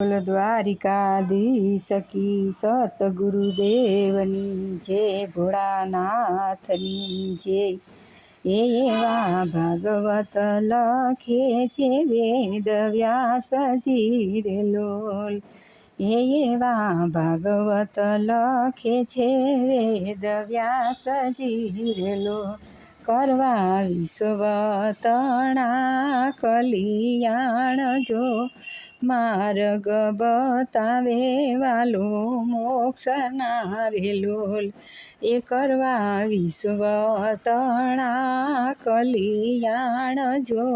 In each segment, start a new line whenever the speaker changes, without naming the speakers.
બોલ દ્વારિકાધીશ કી સતગુરુદેવની જે ભોળાનાથની જે એવા ભાગવત લખે છે વેદ વ્યાસજી રે લોલ. એવા ભાગવત લખે છે વેદ વ્યાસજી રે લોલ. કરવા વિશ્વ તણા કલિયાણ જો માર્ગ બતાવે વાલો મોક્ષના રે લોલ. એ કરવા વિશ્વ તણા કલિયાણ જો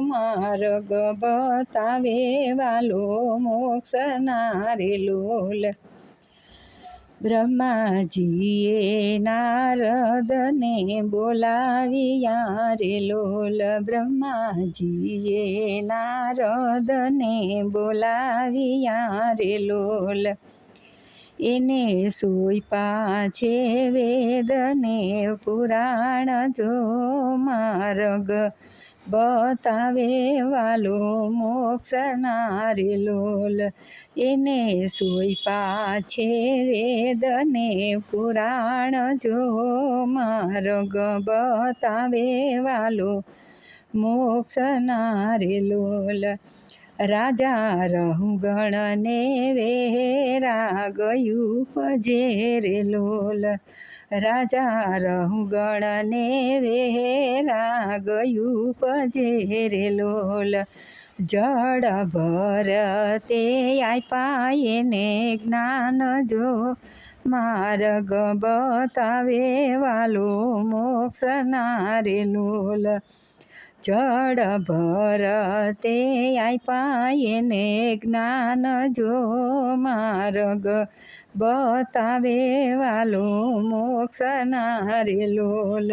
માર્ગ બતાવે વાલો મોક્ષના રે લોલ. બ્રહ્માજીએ નારદને બોલાવ્યા રે લોલ બ્રહ્માજીએ નારદને બોલાવ્યા રે લોલ. એને સોઈપા છે વેદને પુરાણ જો માર્ગ બતાવે વાલો મોક્ષ રે લોલ. એને સોઈ પાછે વેદને પુરાણ જો માર્ગ બતાવે વાલો મોક્ષ રે લોલ. રાજા રહુગણને વેરા ગયું પજેરે લોલ. રાજા રહુગણને વેરા ગયું પજેરે લોલ. જડ ભર તે આપ્યા ને જ્ઞાન જો માર્ગ બતાવે વાલો મોક્ષ રે લોલ. જળ ભર તે આપ્યા એને જ્ઞાન જો માર્ગ બતાવે વાલો મોક્ષના રે લોલ.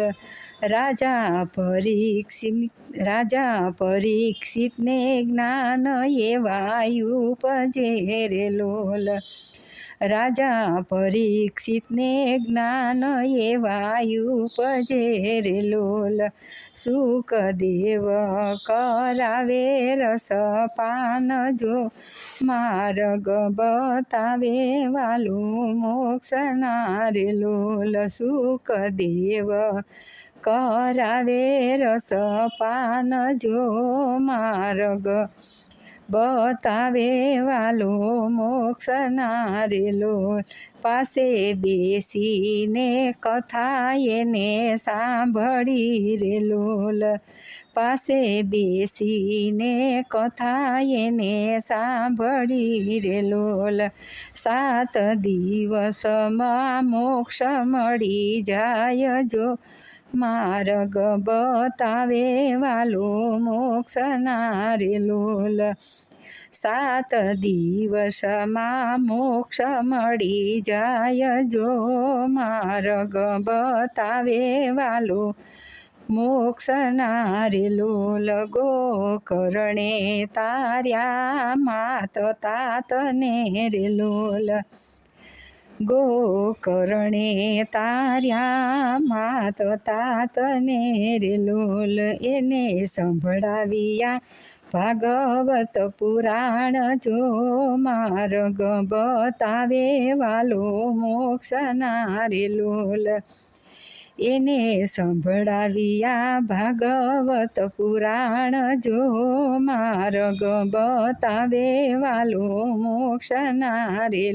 રાજા પરીક્ષિત, રાજા પરીક્ષિતને જ્ઞાન એ વાયુ રે લોલ. રાજા પરીક્ષિતને જ્ઞાન એ ઉપજે રે લોલ. સુખદેવ કરાવે રસપાન જો માર્ગ બતાવે વાલું મોક્ષના રે લોલ. સુખદેવ કરાવે રસપાન જો માર્ગ બતાવે વાલો મોક્ષના રે પાસે બેસીને કથા એને સાંભળી રે લોલ પાસે બેસીને કથા એને સાંભળી રે લોલ સાત દિવસમાં મોક્ષ મળી જાય જો માર્ગ બતાવે વાલો મોક્ષના રે લોલ. સાત દિવસમાં મોક્ષ મળી જાય જો માર્ગ બતાવે વાલો મોક્ષના રે લોલ. ગો કરણે તાર્યા માત તાતને રે લોલ. ગોકર્ણે તાર્યા માત તાતને રે લોલ એને સંભળાવ્યા ભાગવત પુરાણ જો માર્ગ બતાવે વાલો મોક્ષના રે એને સંભળાવ્યા ભાગવત પુરાણ જો માર્ગ બતાવે વાલો મોક્ષના રે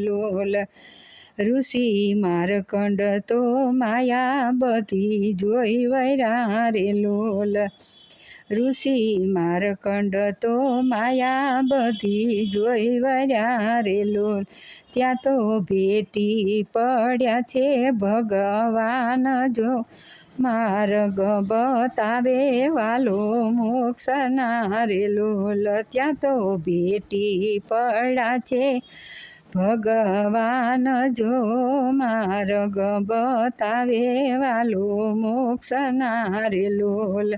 ઋષિ મારકંડ તો માયા બધી જોઈ વૈરા રે લોલ. ઋષિ મારકંડ તો માયા બધી જોઈ વર્યા રે લોલ. ત્યાં તો ભેટી પડ્યા છે ભગવાન જો. માર્ગ બતાવે વાલો મોક્ષના રે લોલ. ત્યાં તો ભેટી પડ્યા છે ભગવાન જો માર્ગ બતાવે વાલો, મોક્ષ નારે લોલ.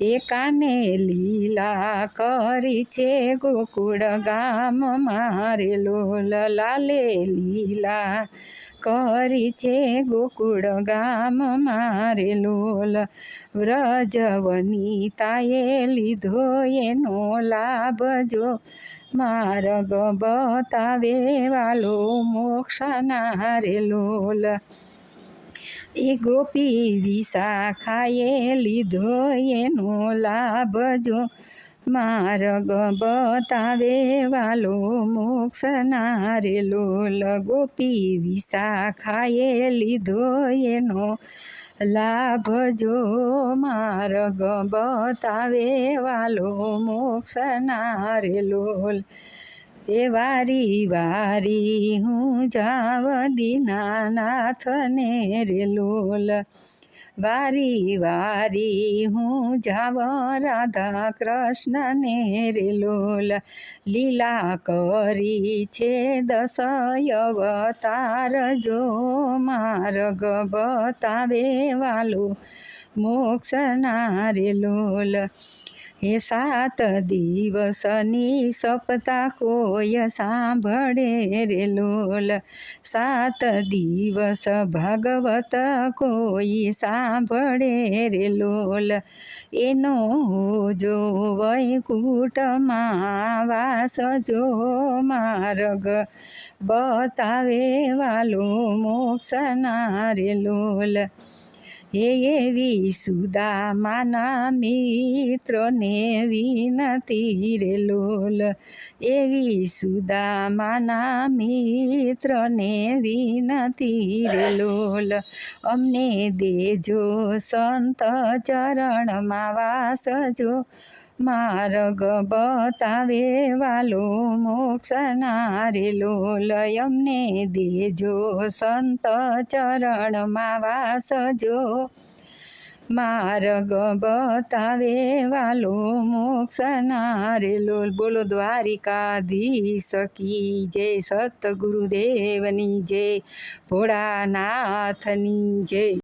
એકાને લીલા કરી છે ગોકુળ ગામ મારે લોલ. લાલે લીલા કરી છે ગોકુળ ગામ મારે લોલ. વ્રજવનિતાએ લીધો એનો લાભ જો માર્ગ બતાવે વાલો મોક્ષના રે લોલ. એ ગોપી વિશાખાએ લીધો એનો લાભ જો માર્ગ બતાવે વાલો મોક્ષ રે લોલ ગોપી વિશાખાએ લીધો એનો લાભ જો માર્ગ બતાવે વાલો મોક્ષ નારેલો એ વારી વારી હું જાવ દીનાનાથને રે લોલ વારી વારી હું જાવ રાધા કૃષ્ણને રે લોલ લીલા કરી છે દસ અવતાર જો માર્ગ બતાવે વાલો મોક્ષના રે લોલ હે સાત દિવસની સપતા કોય સાંભળે રે લોલ. સાત દિવસ ભાગવત કોઈ સાંભળે રે લોલ. એનો જો વૈકુટમાં વાસ જો માર્ગ બતાવે વાલો મોક્ષના રે લોલ. હે એવી સુદામાના મિત્રને વિનતી રે લોલ. એવી સુદામાના મિત્રને વિનતી રે લોલ. અમને દેજો સંત ચરણમાં વાસજો. માર્ગ બતાવે વાલો મોક્ષના રે લોલ. અમને દેજો સંત ચરણમાં વાસજો. માર્ગ બતાવે વાલો મોક્ષના રે લોલ બોલો દ્વારિકાધીશ કી જય સતગુરુદેવની જય. ભોળાનાથની જય.